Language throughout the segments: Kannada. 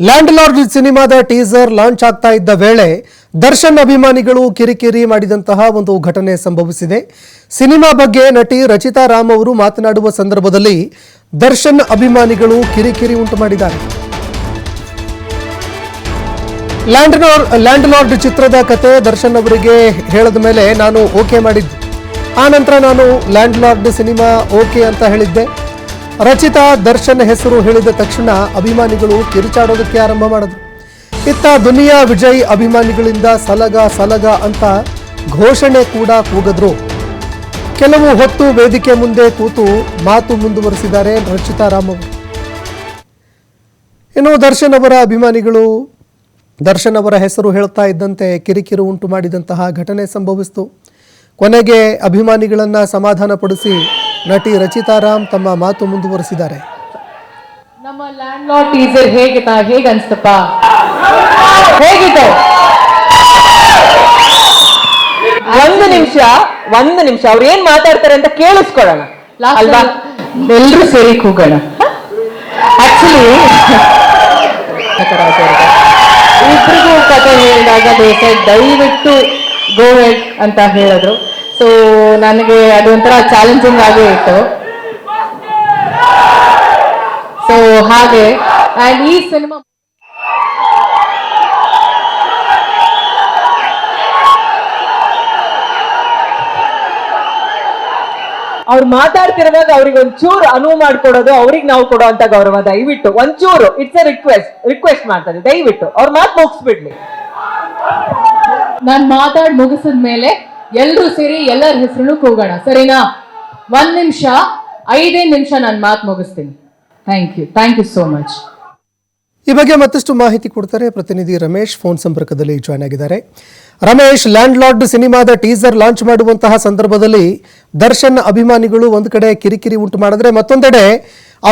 ಲ್ಯಾಂಡ್ ಲಾರ್ಡ್ ಸಿನಿಮಾದ ಟೀಸರ್ ಲಾಂಚ್ ಆಗ್ತಾ ಇದ್ದ ವೇಳೆ ದರ್ಶನ್ ಅಭಿಮಾನಿಗಳು ಕಿರಿಕಿರಿ ಮಾಡಿದಂತಹ ಒಂದು ಘಟನೆ ಸಂಭವಿಸಿದೆ. ಸಿನಿಮಾ ಬಗ್ಗೆ ನಟಿ ರಚಿತಾ ರಾಮ್ ಅವರು ಮಾತನಾಡುವ ಸಂದರ್ಭದಲ್ಲಿ ದರ್ಶನ್ ಅಭಿಮಾನಿಗಳು ಕಿರಿಕಿರಿ ಉಂಟು ಮಾಡಿದ್ದಾರೆ. ಲ್ಯಾಂಡ್ ಲ್ಯಾಂಡ್ ಲಾರ್ಡ್ ಚಿತ್ರದ ಕತೆ ದರ್ಶನ್ ಅವರಿಗೆ ಹೇಳದ ಮೇಲೆ ನಾನು ಓಕೆ ಮಾಡಿದ್ದು. ಆ ನಂತರ ನಾನು ಲ್ಯಾಂಡ್ ಲಾರ್ಡ್ ಸಿನಿಮಾ ಓಕೆ ಅಂತ ಹೇಳಿದ್ದೆ. ರಚಿತಾ ದರ್ಶನ್ ಹೆಸರು ಹೇಳಿದ ತಕ್ಷಣ ಅಭಿಮಾನಿಗಳು ಕಿರುಚಾಡೋದಕ್ಕೆ ಆರಂಭ ಮಾಡಿದ್ರು. ಇತ್ತ ದುನಿಯಾ ವಿಜಯ್ ಅಭಿಮಾನಿಗಳಿಂದ ಸಲಗ ಸಲಗ ಅಂತ ಘೋಷಣೆ ಕೂಡ ಕೂಗದ್ರು. ಕೆಲವು ಹೊತ್ತು ವೇದಿಕೆ ಮುಂದೆ ಕೂತು ಮಾತು ಮುಂದುವರೆಸಿದ್ದಾರೆ ರಚಿತಾ ರಾಮ್. ಇನ್ನು ದರ್ಶನ್ ಅವರ ಅಭಿಮಾನಿಗಳು, ದರ್ಶನ್ ಅವರ ಹೆಸರು ಹೇಳ್ತಾ ಇದ್ದಂತೆ ಕಿರಿಕಿರು ಉಂಟು ಮಾಡಿದಂತಹ ಘಟನೆ ಸಂಭವಿಸಿತು. ಕೊನೆಗೆ ಅಭಿಮಾನಿಗಳನ್ನು ಸಮಾಧಾನಪಡಿಸಿ ನಟಿ ರಚಿತಾ ರಾಮ್ ತಮ್ಮ ಮಾತು ಮುಂದುವರೆಸಿದ್ದಾರೆ. ನಮ್ಮ ಲ್ಯಾಂಡ್ ಲಾರ್ಡ್ ಟೀಸರ್ ಹೇಗೆ ಹೇಗೆ ಅನ್ಸ್ತಪ್ಪ ಹೇಗಿತ್ತು? ಒಂದು ನಿಮಿಷ ಒಂದು ನಿಮಿಷ. ಅವ್ರು ಏನ್ ಮಾತಾಡ್ತಾರೆ ಅಂತ ಕೇಳಿಸ್ಕೊಳ್ಳೋಣ. ಅಲ್ವಾ? ಎಲ್ಲರೂ ಸೇರಿ ಕೂಗೋಣ. ಆಕ್ಚುಲಿ ಇಬ್ರಿಗೂ ಕತೆ ಹೇಳಿದಾಗ ದಯವಿಟ್ಟು ಗೋ ಹೆಡ್ ಅಂತ ಹೇಳಿದ್ರು. ಸೊ ನನಗೆ ಅದೊಂಥರ ಚಾಲೆಂಜಿಂಗ್ ಆಗೇ ಇತ್ತು. ಸೊ ಹಾಗೆ ಆ್ಯಂಡ್ ಈ ಸಿನಿಮಾ ಅವ್ರು ಮಾತಾಡ್ತಿರುವಾಗ ಅವ್ರಿಗೆ ಒಂಚೂರು ಅನುವು ಮಾಡ್ಕೊಡೋದು ಅವ್ರಿಗೆ ನಾವು ಕೊಡೋ ಅಂತ ಗೌರವ, ದಯವಿಟ್ಟು. ಒಂಚೂರು ಇಟ್ಸ್ ಎ ರಿಕ್ವೆಸ್ಟ್ ರಿಕ್ವೆಸ್ಟ್ ಮಾಡ್ತಾರೆ, ದಯವಿಟ್ಟು. ಅವ್ರ ಮಾತು ಮುಗಿಸ್ಬಿಡ್ಲಿ. ನಾನು ಮಾತಾಡಿ ಮುಗಿಸಿದ ಮೇಲೆ ಎಲ್ಲರೂ ಸೇರಿ ಎಲ್ಲರ ಹೆಸರು ಕೂಗೋಣ. ಸರಿನಾ? ಒಂದ್ ನಿಮಿಷ, ಐದೇ ನಿಮಿಷ ನಾನು ಮಾತು ಮುಗಿಸ್ತೀನಿ. Thank you thank you so much ಈ ಬಗ್ಗೆ ಮತ್ತಷ್ಟು ಮಾಹಿತಿ ಕೊಡ್ತಾರೆ ಪ್ರತಿನಿಧಿ ರಮೇಶ್. ಫೋನ್ ಸಂಪರ್ಕದಲ್ಲಿ ಜಾಯ್ನ್ ಆಗಿದ್ದಾರೆ. ರಮೇಶ್ ಲ್ಯಾಂಡ್ ಲಾರ್ಡ್ ಸಿನಿಮಾದ ಟೀಸರ್ ಲಾಂಚ್ ಮಾಡುವಂತಹ ಸಂದರ್ಭದಲ್ಲಿ ದರ್ಶನ್ ಅಭಿಮಾನಿಗಳು ಒಂದು ಕಡೆ ಕಿರಿಕಿರಿ ಉಂಟು ಮಾಡಿದ್ರೆ ಮತ್ತೊಂದೆಡೆ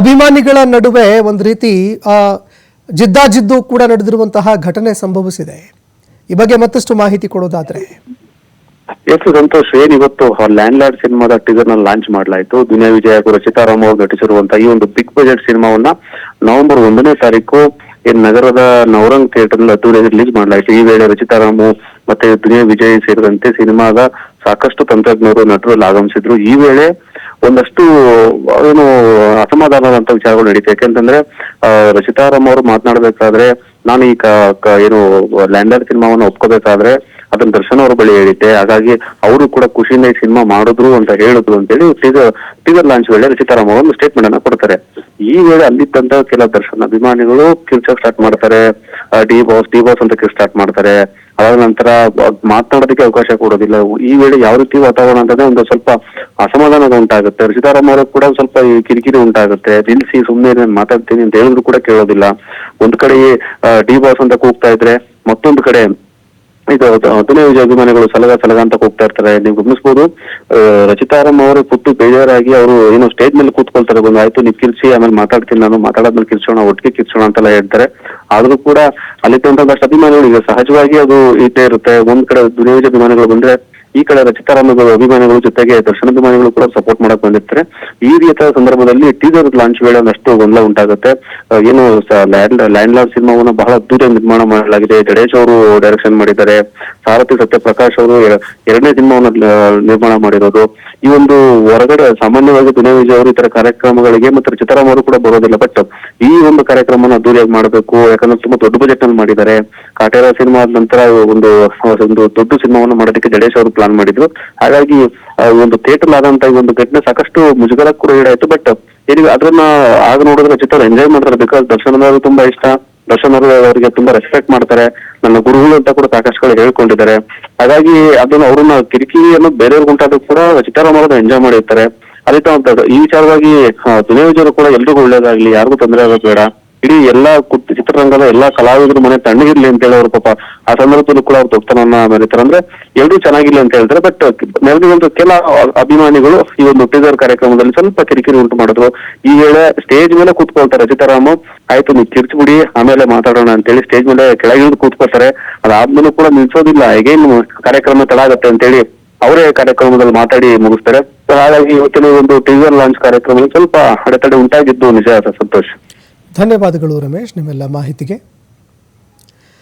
ಅಭಿಮಾನಿಗಳ ನಡುವೆ ಒಂದು ರೀತಿ ಜಿದ್ದಾಜಿದ್ದು ಕೂಡ ನಡೆದಿರುವಂತಹ ಘಟನೆ ಸಂಭವಿಸಿದೆ. ಈ ಬಗ್ಗೆ ಮತ್ತಷ್ಟು ಮಾಹಿತಿ ಕೊಡೋದಾದ್ರೆ. ಎಸ್ ಸಂತೋಷ್ ಇವತ್ತು ಲ್ಯಾಂಡ್ ಲಾರ್ಡ್ ಸಿನಿಮಾದ ಟೀಸರ್ನ ಲಾಂಚ್ ಮಾಡಲಾಯಿತು? ದುನಿಯಾ ವಿಜಯ ಹಾಗೂ ರಚಿತಾ ರಾಮ್ ಅವರು ನಟಿಸಿರುವಂತಹ ಈ ಒಂದು ಬಿಗ್ ಬಜೆಟ್ ಸಿನಿಮಾವನ್ನ ನವೆಂಬರ್ ಒಂದನೇ ತಾರೀಕು ಏನ್ ನಗರದ ನವರಂಗ್ ಥಿಯೇಟರ್ನಲ್ಲಿ ಅದ್ದೂರಿಯಾಗಿ ರಿಲೀಸ್ ಮಾಡಲಾಯಿತು. ಈ ವೇಳೆ ರಚಿತಾ ರಾಮು ಮತ್ತೆ ದುನಿಯಾ ವಿಜಯ್ ಸೇರಿದಂತೆ ಸಿನಿಮಾದ ಸಾಕಷ್ಟು ತಂತ್ರಜ್ಞರು, ನಟರು ಅಲ್ಲಿ ಆಗಮಿಸಿದ್ರು ಈ ವೇಳೆ ಒಂದಷ್ಟು, ಏನು ಅಸಮಾಧಾನದಂತ ವಿಚಾರಗಳು ನಡೀತು ಯಾಕೆಂತಂದ್ರೆ ರಚಿತಾ ರಾಮ್ ಅವರು ಮಾತನಾಡಬೇಕಾದ್ರೆ, ನಾನು ಈ ಏನು ಲ್ಯಾಂಡರ್ ಸಿನಿಮಾವನ್ನು ಒಪ್ಕೋಬೇಕಾದ್ರೆ ಅದನ್ನ ದರ್ಶನ್ ಅವ್ರ ಬಳಿ ಹೇಳಿದ್ದೆ. ಹಾಗಾಗಿ ಅವರು ಕೂಡ ಖುಷಿಯಿಂದ ಈ ಸಿನಿಮಾ ಮಾಡಿದ್ರು ಅಂತ ಹೇಳಿದ್ರು ಅಂತೇಳಿ ಟೀಸರ್ ಟೀಸರ್ ಲಾಂಚ್ ವೇಳೆ ರಚಿತಾರಾಮ್ ಅವರು ಒಂದು ಸ್ಟೇಟ್ಮೆಂಟ್ ಅನ್ನ ಕೊಡ್ತಾರೆ. ಈ ವೇಳೆ ಅಲ್ಲಿದ್ದಂತ ಕೆಲ ದರ್ಶನ್ ಅಭಿಮಾನಿಗಳು ಕಿರ್ಚಕ್ ಸ್ಟಾರ್ಟ್ ಮಾಡ್ತಾರೆ. ಡಿ ಬಾಸ್ ಡಿ ಬಾಸ್ ಅಂತ ಕಿರ್ ಸ್ಟಾರ್ಟ್ ಮಾಡ್ತಾರೆ. ಅದಾದ ನಂತರ ಮಾತನಾಡೋದಕ್ಕೆ ಅವಕಾಶ ಕೊಡೋದಿಲ್ಲ. ಈ ವೇಳೆ ಯಾವ ರೀತಿ ವಾತಾವರಣ ಅಂತಂದ್ರೆ ಒಂದು ಸ್ವಲ್ಪ ಅಸಮಾಧಾನದ ಉಂಟಾಗುತ್ತೆ. ರಚಿತಾರಾಮ್ ಅವರು ಕೂಡ ಸ್ವಲ್ಪ ಕಿರಿಕಿರಿ ಉಂಟಾಗುತ್ತೆ. ನಿಲ್ಸಿ ಸುಮ್ಮನೆ ಮಾತಾಡ್ತೀನಿ ಅಂತ ಹೇಳಿದ್ರು ಕೂಡ ಕೇಳೋದಿಲ್ಲ. ಒಂದ್ ಕಡೆ ಡಿ ಬಾಸ್ ಅಂತ ಕೂಗ್ತಾ ಇದ್ರೆ ಮತ್ತೊಂದು ಕಡೆ ಇದು ಹದಿನೈದು ಅಭಿಮಾನಿಗಳು ಸಲಗ ಸಲಗ ಅಂತ ಹೋಗ್ತಾ ಇರ್ತಾರೆ. ನೀವು ಗಮನಿಸಬಹುದು ರಚಿತಾರಾಮ್ ಅವರು ಪುಟ್ಟು ಬೇಜಾರಾಗಿ ಅವರು ಏನು ಸ್ಟೇಜ್ ಮೇಲೆ ಕೂತ್ಕೊಳ್ತಾರೆ. ಬಂದು, ಆಯ್ತು, ನೀವು ಕಿರ್ಚಿ, ಆಮೇಲೆ ಮಾತಾಡ್ತೀನಿ ನಾನು. ಮಾತಾಡಾದ್ಮೇಲೆ ಕಿರ್ಚೋಣ, ಒಟ್ಟಿಗೆ ಕಿರ್ಚೋಣ ಅಂತೆಲ್ಲ ಹೇಳ್ತಾರೆ. ಆದ್ರೂ ಕೂಡ ಅಲ್ಲಿ ಅಭಿಮಾನಿಗಳು, ಈಗ ಸಹಜವಾಗಿ ಅದು ಇದ್ದೇ ಇರುತ್ತೆ. ಒಂದ್ ಕಡೆ ದುರ್ಯೋಜ ಅಭಿಮಾನಿಗಳು ಬಂದ್ರೆ ಈ ಕಡೆ ರಚಿತಾರಾಮಗಳ ಅಭಿಮಾನಿಗಳು ಜೊತೆಗೆ ದರ್ಶನ ಅಭಿಮಾನಿಗಳು ಕೂಡ ಸಪೋರ್ಟ್ ಮಾಡಕ್ ಬಂದಿರ್ತಾರೆ. ಈ ರೀತಿಯ ಸಂದರ್ಭದಲ್ಲಿ ಟೀಸರ್ ಲಾಂಚ್ ವೇಳೆ ಒಂದಷ್ಟು ಗೊಂದಲ ಉಂಟಾಗುತ್ತೆ. ಏನು ಲ್ಯಾಂಡ್ ಲ್ಯಾಂಡ್ ಲಾರ್ಡ್ ಸಿನಿಮಾವನ್ನು ಬಹಳ ದೂರ ನಿರ್ಮಾಣ ಮಾಡಲಾಗಿದೆ. ಜಡೇಶ್ ಅವರು ಡೈರೆಕ್ಷನ್ ಮಾಡಿದ್ದಾರೆ. ಸಾರಥಿ ಸತ್ಯಪ್ರಕಾಶ್ ಅವರು ಎರಡನೇ ಸಿನಿಮಾವನ್ನು ನಿರ್ಮಾಣ ಮಾಡಿರೋದು. ಈ ಒಂದು ಹೊರಗಡೆ, ಸಾಮಾನ್ಯವಾಗಿ ದುನಿಯಾ ವಿಜಯ್ ಅವರು ಈ ಕಾರ್ಯಕ್ರಮಗಳಿಗೆ ಮತ್ತೆ ರಚಿತಾರಾಮ್ ಅವರು ಕೂಡ ಬರೋದಿಲ್ಲ. ಬಟ್ ಈ ಒಂದು ಕಾರ್ಯಕ್ರಮನ ಅದ್ದೂರಿಯಾಗಿ ಮಾಡಬೇಕು. ಯಾಕಂದ್ರೆ ತುಂಬಾ ದೊಡ್ಡ ಬಜೆಟ್ನಲ್ಲಿ ಮಾಡಿದ್ದಾರೆ. ಕಾಟೇರ ಸಿನಿಮಾ ಆದ ನಂತರ ಒಂದು ಒಂದು ದೊಡ್ಡ ಸಿನಿಮಾವನ್ನು ಮಾಡೋದಕ್ಕೆ ಜಡೇಶ್ ಅವರು ಪ್ಲಾನ್ ಮಾಡಿದ್ರು. ಹಾಗಾಗಿ ಒಂದು ಥಿಯೇಟರ್ ಆದಂತ ಈ ಒಂದು ಘಟನೆ ಸಾಕಷ್ಟು ಮುಜುಗರ ಕೂಡ ಈಡಾಯ್ತು. ಬಟ್ ಈಗ ಅದನ್ನ ಆಗ ನೋಡಿದ್ರೆ ಚಿತ್ರ ಎಂಜಾಯ್ ಮಾಡ್ತಾರೆ ಬಿಕಾಸ್ ದರ್ಶನ್ ಅವರು ತುಂಬಾ ಇಷ್ಟ. ದರ್ಶನ್ ಅವರು ಅವರಿಗೆ ತುಂಬಾ ರೆಸ್ಪೆಕ್ಟ್ ಮಾಡ್ತಾರೆ. ನನ್ನ ಗುರುಗಳು ಅಂತ ಕೂಡ ಸಾಕಷ್ಟು ಕಡೆ ಹೇಳ್ಕೊಂಡಿದ್ದಾರೆ. ಹಾಗಾಗಿ ಅದನ್ನ ಅವ್ರನ್ನ ಕಿರಿಕಿರಿಯನ್ನು ಬೇರೆಯವ್ರಿಗೆ ಉಂಟಾದ್ರು ಕೂಡ ಚಿತ್ತಾರಾಮ್ ಎಂಜಾಯ್ ಮಾಡಿರ್ತಾರೆ. ಅದೇ ಈ ವಿಚಾರವಾಗಿ ದುನಿಯೋಜನ ದುನಿಯಾ ಕೂಡ ಎಲ್ರಿಗೂ ಒಳ್ಳೇದಾಗ್ಲಿ. ಯಾರಿಗೂ ತೊಂದರೆ ಆಗೋದು ಬೇಡ. ಇಡೀ ಎಲ್ಲಾ ಚಿತ್ರರಂಗದ ಎಲ್ಲಾ ಕಲಾವಿದರು ಮನೆ ತಣ್ಣಗಿರ್ಲಿ ಅಂತ ಹೇಳಿ ಅವ್ರು ಪಾಪ ಆ ಸಂದರ್ಭದಲ್ಲೂ ಕೂಡ ಅವ್ರು ದೊಡ್ಡತನನ್ನ ಮೆರೀತಾರೆ ಅಂದ್ರೆ ಎಲ್ರೂ ಚೆನ್ನಾಗಿಲ್ಲ ಅಂತ ಹೇಳ್ತಾರೆ. ಬಟ್ ಒಂದು ಕೆಲ ಅಭಿಮಾನಿಗಳು ಈ ಒಂದು ಟೀಸರ್ ಕಾರ್ಯಕ್ರಮದಲ್ಲಿ ಸ್ವಲ್ಪ ಕಿರಿಕಿರಿ ಉಂಟು ಮಾಡಿದ್ರು. ಈ ವೇಳೆ ಸ್ಟೇಜ್ ಮೇಲೆ ಕೂತ್ಕೊಳ್ತಾರೆ ರಚಿತಾರಾಮ್. ಆಯ್ತು, ನೀವು ಕಿರ್ಚ್ಬಿಡಿ, ಆಮೇಲೆ ಮಾತಾಡೋಣ ಅಂತ ಹೇಳಿ ಸ್ಟೇಜ್ ಮೇಲೆ ಕೆಳಗಿಳಿದು ಕೂತ್ಕೊಳ್ತಾರೆ. ಅದಾದ್ಮೇಲೂ ಕೂಡ ನಿಲ್ಸೋದಿಲ್ಲ. ಹೇಗೇನು ಕಾರ್ಯಕ್ರಮ ತಡ ಆಗತ್ತೆ ಅಂತೇಳಿ ಅವರೇ ಕಾರ್ಯಕ್ರಮದಲ್ಲಿ ಮಾತಾಡಿ ಮುಗಿಸ್ತಾರೆ. ಹಾಗಾಗಿ ಇವತ್ತಿನ ಒಂದು ಟೀಸರ್ ಲಾಂಚ್ ಕಾರ್ಯಕ್ರಮದಲ್ಲಿ ಸ್ವಲ್ಪ ಅಡೆತಡೆ ಉಂಟಾಗಿದ್ದು ನಿಜ ಸಂತೋಷ್. ಧನ್ಯವಾದಗಳು ರಮೇಶ್ ನಿಮ್ಮೆಲ್ಲ ಮಾಹಿತಿಗೆ.